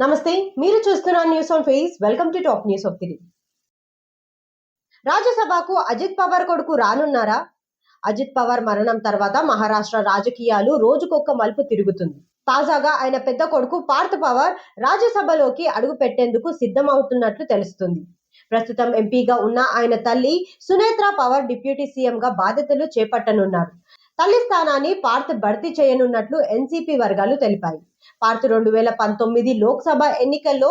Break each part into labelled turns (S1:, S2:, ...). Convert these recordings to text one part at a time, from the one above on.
S1: నమస్తే మీరు చూస్తున్న news on face. Welcome to top news of the రాజ్యసభకు అజిత్ పవార్ కొడుకు రానున్నారా? అజిత్ పవార్ మరణం తర్వాత మహారాష్ట్ర రాజకీయాలు రోజుకొక్క మలుపు తిరుగుతుంది. తాజాగా ఆయన పెద్ద కొడుకు పార్థ్ పవార్ రాజ్యసభలోకి అడుగు పెట్టేందుకు సిద్ధమవుతున్నట్లు తెలుస్తుంది. ప్రస్తుతం ఎంపీగా ఉన్న ఆయన తల్లి సునేత్ర పవార్ డిప్యూటీ సీఎంగా బాధ్యతలు చేపట్టనున్నారు. తల్లి స్థానాన్ని పార్థ్ భర్తీ చేయనున్నట్లు ఎన్సీపీ వర్గాలు తెలిపాయి. పార్త్ రెండు వేల పంతొమ్మిది లోక్సభ ఎన్నికల్లో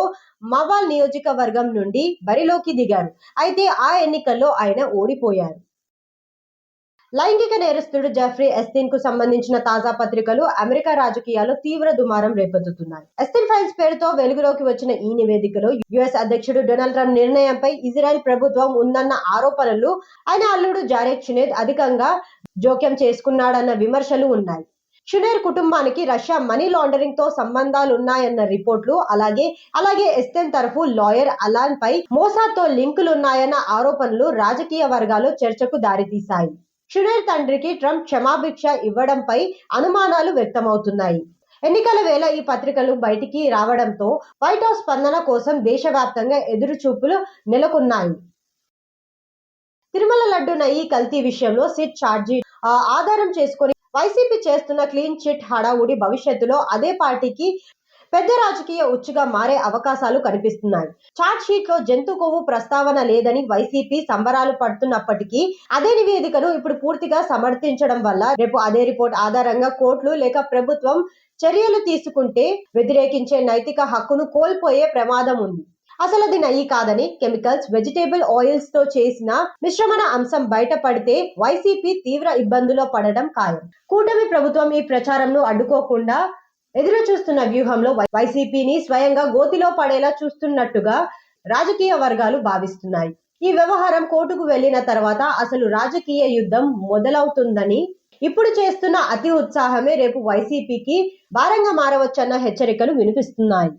S1: మవాల్ నియోజకవర్గం నుండి బరిలోకి దిగారు. అయితే ఆ ఎన్నికల్లో ఆయన ఓడిపోయారు. లైంగిక నేరస్తుడు జెఫ్రీ ఎస్తిన్కు సంబంధించిన తాజా పత్రికలు అమెరికా రాజకీయాల్లో తీవ్ర దుమారం రేపెత్తుతున్నాయి ఎస్తిన్ ఫైల్స్ పేరుతో వెలుగులోకి వచ్చిన ఈ నివేదికలో యుఎస్ అధ్యక్షుడు డొనాల్డ్ ట్రంప్ నిర్ణయంపై ఇజ్రాయెల్ ప్రభుత్వం ఉందన్న ఆరోపణలు ఆయన అల్లుడు జారెడ్ షునేద్ అధికంగా జోక్యం చేసుకున్నాడన్న విమర్శలు ఉన్నాయి. షునేర్ కుటుంబానికి రష్యా మనీ లాండరింగ్తో సంబంధాలు ఉన్నాయన్న రిపోర్ట్లు అలాగే అలాగే ఎస్తెన్ తరఫు లాయర్ అలాన్ పై మోసాతో లింకులు ఉన్నాయన్న ఆరోపణలు రాజకీయ వర్గాలు చర్చకు దారితీశాయి. షునేర్ తండ్రికి ట్రంప్ క్షమాభిక్ష ఇవ్వడంపై అనుమానాలు వ్యక్తమవుతున్నాయి. ఎన్నికల వేళ ఈ పత్రికలు బయటికి రావడంతో వైట్ హౌస్ స్పందన కోసం దేశవ్యాప్తంగా ఎదురుచూపులు నెలకొన్నాయి. తిరుమల లడ్డున ఈ కల్తీ విషయంలో సిట్ ఛార్జీ ఆధారం చేసుకొని వైసీపీ చేస్తున్న క్లీన్ చిట్ హడావుడి భవిష్యత్తులో అదే పార్టీకి పెద్ద రాజకీయ ఉచ్చుగా మారే అవకాశాలు కనిపిస్తున్నాయి. చార్ట్ షీట్లో జంతు కొవ్వు ప్రస్తావన లేదని వైసీపీ సంబరాలు పడుతున్నప్పటికీ అదే నివేదికను ఇప్పుడు పూర్తిగా సమర్థించడం వల్ల రేపు అదే రిపోర్ట్ ఆధారంగా కోర్టులు లేక ప్రభుత్వం చర్యలు తీసుకుంటే వ్యతిరేకించే నైతిక హక్కును కోల్పోయే ప్రమాదం ఉంది. అసలు అది నయ్యి కాదని కెమికల్స్ వెజిటేబుల్ ఆయిల్స్తో చేసిన మిశ్రమణ అంశం బయటపడితే వైసీపీ తీవ్ర ఇబ్బందులో పడడం ఖాయం. కూటమి ప్రభుత్వం ఈ ప్రచారంను అడ్డుకోకుండా ఎదురు చూస్తున్న వ్యూహంలో వైసీపీని స్వయంగా గోతిలో పడేలా చూస్తున్నట్టుగా రాజకీయ వర్గాలు భావిస్తున్నాయి. ఈ వ్యవహారం కోర్టుకు వెళ్ళిన తర్వాత అసలు రాజకీయ యుద్ధం మొదలవుతుందని ఇప్పుడు చేస్తున్న అతి ఉత్సాహమే రేపు వైసీపీకి భారంగా మారవచ్చన్న హెచ్చరికలు వినిపిస్తున్నాయి.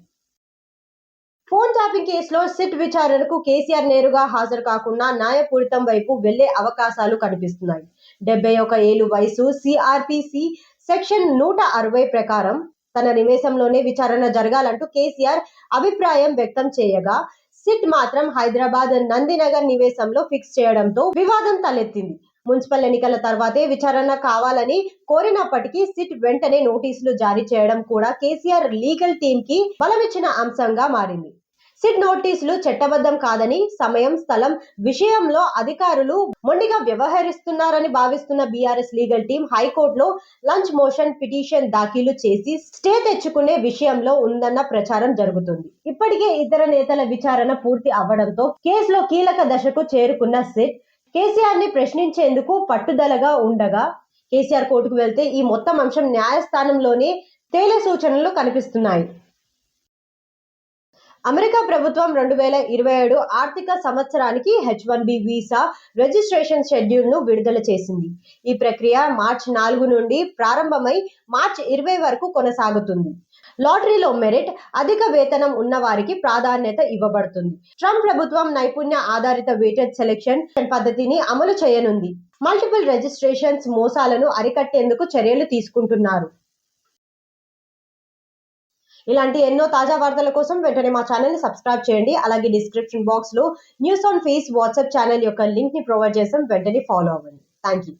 S1: ఫోన్ ట్యాపింగ్ కేసులో సిట్ విచారణకు కేసీఆర్ నేరుగా హాజరు కాకుండా న్యాయపూరితం వైపు వెళ్ళే అవకాశాలు కనిపిస్తున్నాయి. డెబ్బై ఒక ఏళ్ళు వయసు సిఆర్పిసి సెక్షన్ నూట అరవై ప్రకారం తన నివేశంలోనే విచారణ జరగాలంటూ కేసీఆర్ అభిప్రాయం వ్యక్తం చేయగా సిట్ మాత్రం హైదరాబాద్ నందినగర్ నివేశంలో ఫిక్స్ చేయడంతో వివాదం తలెత్తింది. మున్సిపల్ ఎన్నికల తర్వాతే విచారణ కావాలని కోరినప్పటికీ సిట్ వెంటనే నోటీసులు జారీ చేయడం కూడా కేసీఆర్ లీగల్ టీమ్కి బలమిచ్చిన అంశంగా మారింది. సిట్ నోటీసులు చట్టబద్ధం కాదని సమయం స్థలం విషయంలో అధికారులు మొండిగా వ్యవహరిస్తున్నారని భావిస్తున్న బీఆర్ఎస్ లీగల్ టీం హైకోర్టులో లంచ్ మోషన్ పిటిషన్ దాఖీలు చేసి స్టే తెచ్చుకునే విషయంలో ఉందన్న ప్రచారం జరుగుతుంది. ఇప్పటికే ఇతర నేతల విచారణ పూర్తి అవ్వడంతో కేసులో కీలక దశకు చేరుకున్న సిట్ కేసీఆర్ని ప్రశ్నించేందుకు పట్టుదలగా ఉండగా కేసీఆర్ కోర్టుకు వెళ్తే ఈ మొత్తం అంశం న్యాయస్థానంలోనే తేలే సూచనలు కనిపిస్తున్నాయి. అమెరికా ప్రభుత్వం రెండు వేల ఇరవై ఏడు ఆర్థిక సంవత్సరానికి H one B visa registration షెడ్యూల్ను విడుదల చేసింది. ఈ ప్రక్రియ మార్చ్ నాలుగు నుండి ప్రారంభమై మార్చ్ ఇరవై వరకు కొనసాగుతుంది. లాటరీలో మెరిట్ అధిక వేతనం ఉన్న వారికి ప్రాధాన్యత ఇవ్వబడుతుంది. ట్రంప్ ప్రభుత్వం నైపుణ్య ఆధారిత వెయిటెడ్ సెలెక్షన్ పద్ధతిని అమలు చేయనుంది. మల్టిపుల్ రిజిస్ట్రేషన్స్ మోసాలను అరికట్టేందుకు చర్యలు తీసుకుంటున్నారు. ఇలాంటి ఎన్నో తాజా వార్తల కోసం వెంటనే మా ఛానల్ని సబ్స్క్రైబ్ చేయండి. అలాగే డిస్క్రిప్షన్ బాక్స్లో news on face WhatsApp channel యొక్క లింక్ని ప్రొవైడ్ చేసాం వెంటనే ఫాలో అవ్వండి. Thank you